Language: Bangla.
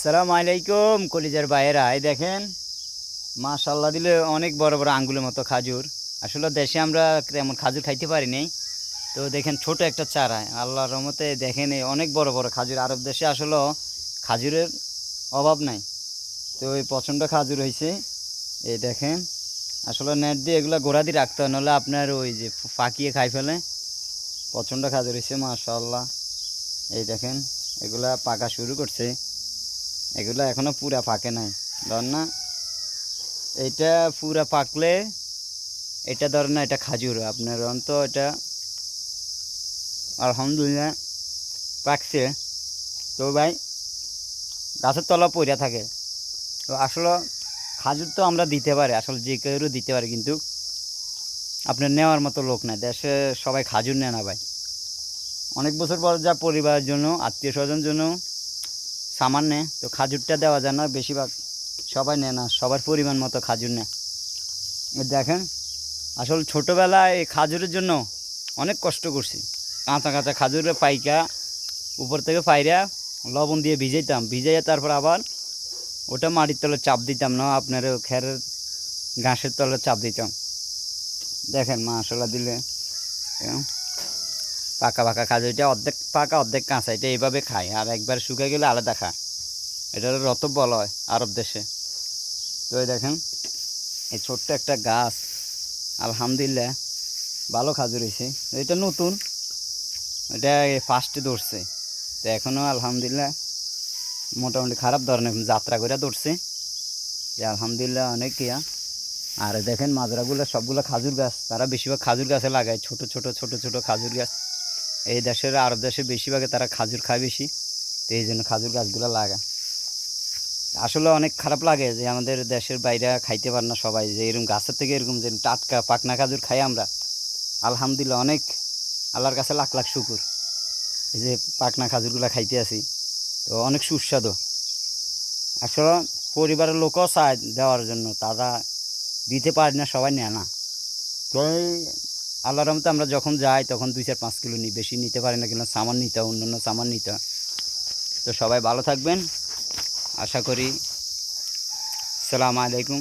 সালাম আলাইকুম, কলিজার বাইরা এই দেখেন মাশাল্লাহ দিলে অনেক বড় বড় আঙ্গুলের মতো খাজুর। আসলে দেশে আমরা তেমন খাজুর খাইতে পারি নাই। তো দেখেন, ছোট একটা চারা। আল্লাহর রহমতে দেখেন অনেক বড় বড় খাজুর। আরব দেশে আসলে খাজুরের অভাব নাই। তো এই প্রচণ্ড খাজুর হয়েছে এই দেখেন, আসলে নেট দিয়ে এগুলো গোড়া দিয়ে রাখতে হয় নাহলে আপনার ওই যে ফাঁকিয়ে খাই ফেলে। প্রচণ্ড খাজুর হয়েছে মাশাল্লাহ এই দেখেন, এগুলা পাকা শুরু করছে। এগুলো এখনও পুরা পাকে নাই। ধর না, এটা পুরা পাকলে এটা ধর না, এটা খাজুর। আপনার অন্ত এটা আলহামদুলিল্লাহ পাকছে। তো ভাই, গাছের তলা পড়ে থাকে। তো আসলে খাজুর তো আমরা দিতে পারি, আসলে যে কেউ দিতে পারি, কিন্তু আপনার নেওয়ার মতো লোক নাই। দেশে সবাই খাজুর নেয় না ভাই। অনেক বছর পর যা পরিবারের জন্য, আত্মীয় স্বজনের জন্য সামান নেয়। তো খাজুরটা দেওয়া যায় না, বেশিরভাগ সবাই নেয় না, সবার পরিমাণ মতো খাজুর নেয়। দেখেন, আসল ছোটোবেলায় এই খাজুরের জন্য অনেক কষ্ট করছি। কাঁচা কাঁচা খাজুরের পাইকা উপর থেকে পাইরা লবণ দিয়ে ভিজাইতাম। ভিজাইয়া তারপর আবার ওটা মাটির তলে চাপ দিতাম না আপনার খেরের ঘাসের তলে চাপ দিতাম। দেখেন মাশাল্লাহ দিলে এরম পাকা পাকা খাজুর এটা অর্ধেক পাকা, অর্ধেক কাঁচা, এটা এইভাবে খায় আর একবার শুকিয়ে গেলে আলাদা খায় এটা রত বলা হয় আরব দেশে। তো এই দেখেন, এই ছোট্ট একটা গাছ, আলহামদুলিল্লাহ ভালো খাজুর হয়েছে এটা নতুন, এটা ফার্স্টে ধরছে। তো এখনও আলহামদুলিল্লাহ মোটামুটি খারাপ ধরনের যাত্রা করে ধরছে। যে আলহামদুলিল্লাহ অনেক ইয়া। আর দেখেন মাজরাগুলো সবগুলো খাজুর গাছ, তারা বেশিরভাগ খাজুর গাছে লাগায়। ছোট ছোট ছোট ছোট খাজুর গাছ। এই দেশের আরব দেশে বেশিরভাগে তারা খাজুর খায় বেশি, তো এই জন্য খাজুর গাছগুলো লাগায় আসলে অনেক খারাপ লাগে যে আমাদের দেশের বাইরে খাইতে পারে না সবাই, যে এরকম গাছের থেকে এরকম যে টাটকা পাকনা খাজুর খাই আমরা। আলহামদুলিল্লাহ অনেক, আল্লাহর কাছে লাখ লাখ শুকুর। এই যে পাকনা খাজুরগুলো খাইতে আছি, তো অনেক সুস্বাদু। আসলে পরিবারের লোকও চায় দেওয়ার জন্য, তারা দিতে পারে না, সবাই নেয় না। তো এই আল্লাহর রহমতে আমরা যখন যাই তখন দুই চার পাঁচ কিলো নিই বেশি নিতে পারি না কিন্তু সামান নিতে হয়, অন্যান্য সামান নিতে। তো সবাই ভালো থাকবেন। আশা করি। সালাম আলাইকুম।